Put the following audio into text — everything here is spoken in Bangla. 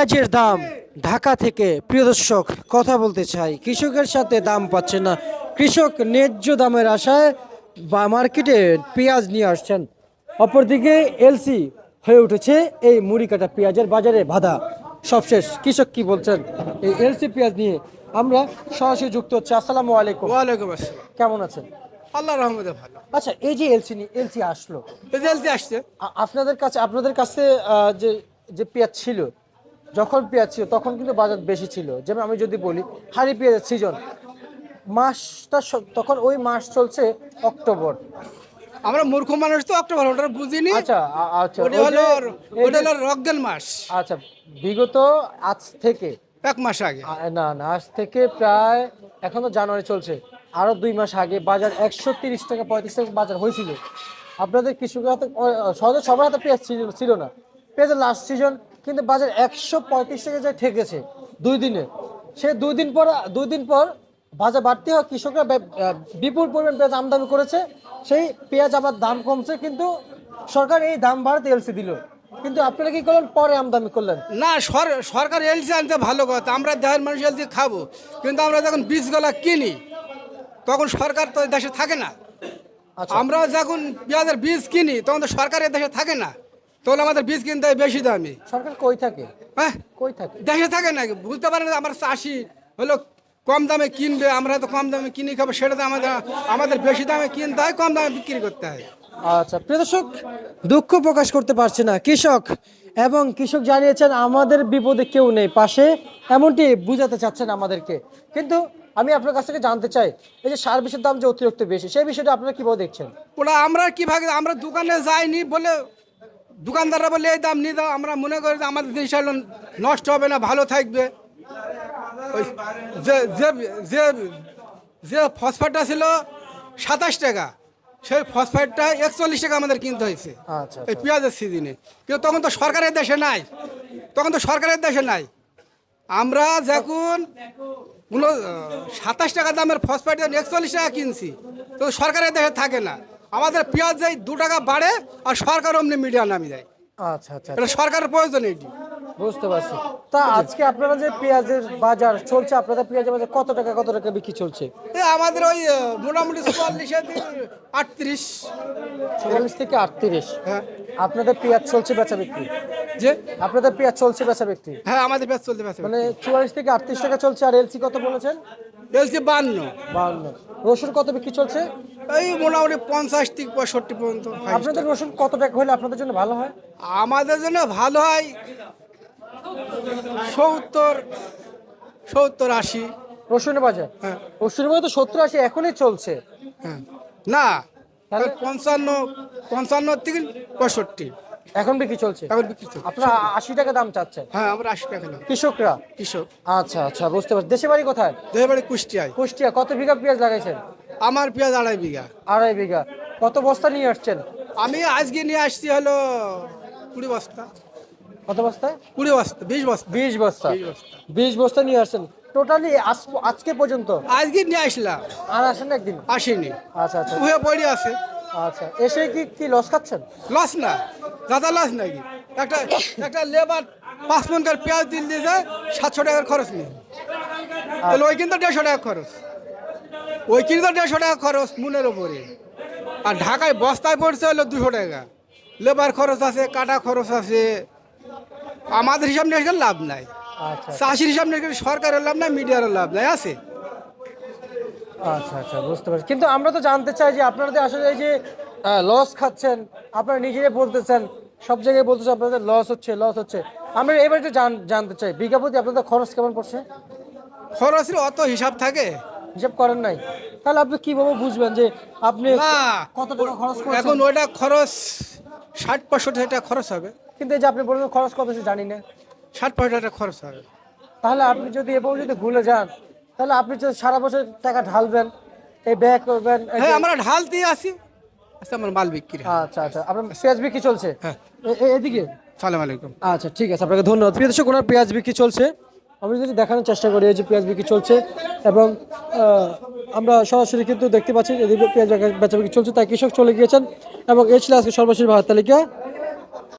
পেঁয়াজের দাম। ঢাকা থেকে প্রিয় দর্শক কথা বলতে চাই। কৃষকের সাথে দাম পাচ্ছে না। কৃষক ন্যায্য দামের আশায় বা মার্কেটে পেঁয়াজ নিয়ে আসছেন। অপরদিকে এলসি হয়ে উঠেছে এই মুড়ি কাটা পেঁয়াজের বাজারে বাধা। সবশেষ কৃষক কি বলছেন? এই এলসি পেঁয়াজ নিয়ে আমরা সরাসরি যুক্ত হচ্ছে। আসসালামু আলাইকুম। ওয়ালাইকুম আসসালাম। কেমন আছেন? আল্লাহ রহমতে ভালো। আচ্ছা এই যে এলসি এলসি আসলো। এলসি আসছে। আপনাদের কাছে আপনাদের কাছে যে যে পেঁয়াজ ছিল যখন পেঁয়াজ ছিল তখন কিন্তু বাজার বেশি ছিল। যেমন আমি যদি বলি হাড়ি পেঁয়াজের সিজন মাসটা তখন ওই মাস চলছে অক্টোবর। আমরা মূর্খ মানুষ তো অক্টোবর ওটা বুঝিনি। আচ্ছা আচ্ছা ওটা হলো ওটা হলো মাস। আচ্ছা বিগত আজ থেকে এক মাস আগে। না না আজ থেকে প্রায় এখন তো জানুয়ারি চলছে। আরও দুই মাস আগে বাজার একশো তিরিশ টাকা পঁয়ত্রিশ টাকা বাজার হয়েছিল। আপনাদের কৃষকের হাতে সহজে সবার হাতে পেঁয়াজ ছিল না। পেঁয়াজের লাস্ট সিজন কিন্তু বাজার একশো পঁয়ত্রিশ থেকে যে ঠেকেছে দুই দিনে সে দুই দিন পর দুই দিন পর বাজার বাড়তি হয় কৃষকরা বিপুল পরিমাণ পেঁয়াজ আমদানি করেছে। সেই পেঁয়াজ আবার দাম কমছে কিন্তু সরকার এই দাম বাড়াতে এলসি দিল। কিন্তু আপনারা কি করলেন? পরে আমদানি করলেন। না সরকার এলসি আনতে ভালো কথা। আমরা দেশের মানুষ এলসি খাব কিন্তু আমরা যখন বীজগুলা কিনি তখন সরকার তো এই দেশে থাকে না। আচ্ছা। আমরা যখন পেঁয়াজের বীজ কিনি তখন তো সরকার দেশে থাকে না। তখন আমাদের বীজ কিনতে হয় বেশি দামি। সরকার কই থাকে? হ্যাঁ? কই থাকে? দেশে থাকে নাকি? বুঝতে পারেন না আমার চাষি হলো কম দামে কিনবে আমরা তো কম দামে কিনে খাব সেটা তো আমাদের আমাদের বেশি দামে কিনতে হয় কম দামে বিক্রি করতে হয়। আচ্ছা প্রিয় দর্শক দুঃখ প্রকাশ করতে পারছে না। কৃষক এবং কৃষক জানিয়েছেন আমাদের বিপদে কেউ নেই পাশে। এমনটি বুঝাতে চাচ্ছেন আমাদেরকে। কিন্তু আমি আপনার কাছ থেকে জানতে চাই এই যে সার বিষের দাম যে অতিরিক্ত বেশি সেই বিষয়টা আপনারা কীভাবে দেখছেন? ওরা আমরা কীভাবে আমরা দোকানে যাইনি বলে দোকানদাররা বলে এই দাম নিয়ে দাও আমরা মনে করি যে আমাদের জিনিস হলো নষ্ট হবে না ভালো থাকবে। যে যে যে যে ফসফেটটা ছিল সাতাশ টাকা সেই ফসফেটটা একচল্লিশ টাকা আমাদের কিনতে হয়েছে আচ্ছা এই পেঁয়াজের সিজনে। কিন্তু তখন তো সরকারের দেশে নাই তখন তো সরকারের দেশে নাই। আমরা যখন সাতাশ টাকা দামের ফসফেট একচল্লিশ টাকা কিনছি তো সরকারের দেশে থাকে না। আমাদের পেঁয়াজ যাই দু টাকা বাড়ে আর সরকার অমনি মিডিয়া নামিয়ে দেয়। আচ্ছা আচ্ছা এটা সরকারের প্রয়োজন এটি। বুঝতে পারছি। তা আজকে আপনারা যে পেঁয়াজের বাজার চলছে আপনাদের পেঁয়াজের বাজার কত টাকা কত টাকা বিক্রি চলছে? এ আমাদের ওই মোটামুটি চুয়াল্লিশে আটত্রিশ। চল্লিশ থেকে আটত্রিশ। হ্যাঁ। আপনাদের পেঁয়াজ চলছে বেচা বিক্রি? যে? আপনাদের পেঁয়াজ চলছে বেচা বিক্রি? হ্যাঁ আমাদের পেঁয়াজ চলছে পারছে মানে চুয়াল্লিশ থেকে আটত্রিশ টাকা চলছে আর এলসি কত বলেছেন? বলছি বান্ন। বান্ন। রসুন কত বিক্রি চলছে? এই মোটামুটি পঞ্চাশ থেকে পঁয়ষট্টি পর্যন্ত আপনাদের রসুন কত টাকা হলে আপনাদের জন্য ভালো হয়? আমাদের জন্য ভালো হয় সত্তর সত্তর আশি। রসুনের বাজার? হ্যাঁ। রসুনের বাজার তো সত্তর আশি এখনই চলছে। হ্যাঁ। না তাহলে? পঞ্চান্ন পঞ্চান্ন থেকে পঁয়ষট্টি। এখন বিক্রি চলছে? এখন বিক্রি চলছে। আপনারা আশি টাকা দাম চাচ্ছেন। হ্যাঁ আমরা আশি টাকা নিলাম কৃষকরা? কৃষক। আচ্ছা আচ্ছা বুঝতে পারছি। দেশে বাড়ি কোথায়? দেশে বাড়ি কুষ্টিয়ায়। কুষ্টিয়া কত বিঘা পেঁয়াজ লাগাইছেন? আমার পেঁয়াজ আড়াই বিঘা। আড়াই বিঘা। কত বস্তা নিয়ে আসছেন? আমি আজকে নিয়ে আসছি হলো কুড়ি বস্তা। কত বস্তায় কুড়ি বস্তা বিশ বস্তা। বিশ বস্তা। বিশ বস্তা। বস্তা নিয়ে আসছেন। টোটালি আজকে পর্যন্ত? আজকে নিয়ে আসলাম। আর আসেন একদিন? আসেনি। আচ্ছা আচ্ছা। পড়ে আছে। আচ্ছা এসে কি কি লস খাচ্ছেন? লস না। দাদা লস নাকি? একটা একটা লেবার পাঁচ মন করে পেঁয়াজ দিল দিয়ে যায় সাতশো টাকার খরচ নেই তাহলে ওই কিন্তু দেড়শো টাকা খরচ। ওই কিন্তু দেড়শো টাকা খরচ মুনের ওপরে আর ঢাকায় বস্তায় পড়ছে হলো দুশো টাকা। লেবার খরচ আছে কাটা খরচ আছে। আমাদের হিসাব নিয়ে লাভ নাই। আচ্ছা। চাষির হিসাব নিয়ে সরকারের লাভ নাই মিডিয়ারও লাভ নাই আছে। আচ্ছা আচ্ছা বুঝতে পারছি। কিন্তু আমরা তো জানতে চাই যে আপনারা যে আসলে এই যে লস খাচ্ছেন আপনারা নিজেরাই বলতেছেন সব জায়গায় বলতেছেন আপনাদের লস হচ্ছে লস হচ্ছে। আমরা এবার একটু জান- জানতে চাই বিঘা প্রতি আপনাদের খরচ কেমন পড়ছে? খরচের অত হিসাব থাকে? হিসাব করেন নাই। তাহলে আপনি কীভাবে বুঝবেন যে আপনি কত টাকা খরচ এখন করেছেন ওইটা খরচ ষাট পঁয়ষট্টি টাকা খরচ হবে। কিন্তু এই যে আপনি বলবেন খরচ কত সে জানি না। ষাট পঁয়ষট্টি টাকা খরচ হবে। তাহলে আপনি যদি এবার যদি ভুলে যান তাহলে আপনি যদি সারা বছর টাকা ঢালবেন এই ব্যয় করবেন হ্যাঁ আমরা ঢাল দিয়ে আসি আচ্ছা আমার মাল বিক্রি হয়। আচ্ছা আচ্ছা। আপনার পেঁয়াজ বিক্রি চলছে? হ্যাঁ। এদিকে? সালাম আলাইকুম। আচ্ছা ঠিক আছে আপনাকে ধন্যবাদ। প্রিয় দর্শক ওনার পেঁয়াজ বিক্রি চলছে। আমি যদি দেখানোর চেষ্টা করি যে পেঁয়াজ বিক্রি চলছে এবং আমরা সরাসরি কিন্তু দেখতে পাচ্ছি পেঁয়াজ বেচা বিক্রি চলছে তাই কৃষক চলে গিয়েছেন এবং এ ছিল আজকে সর্বশেষ ভারত তালিকা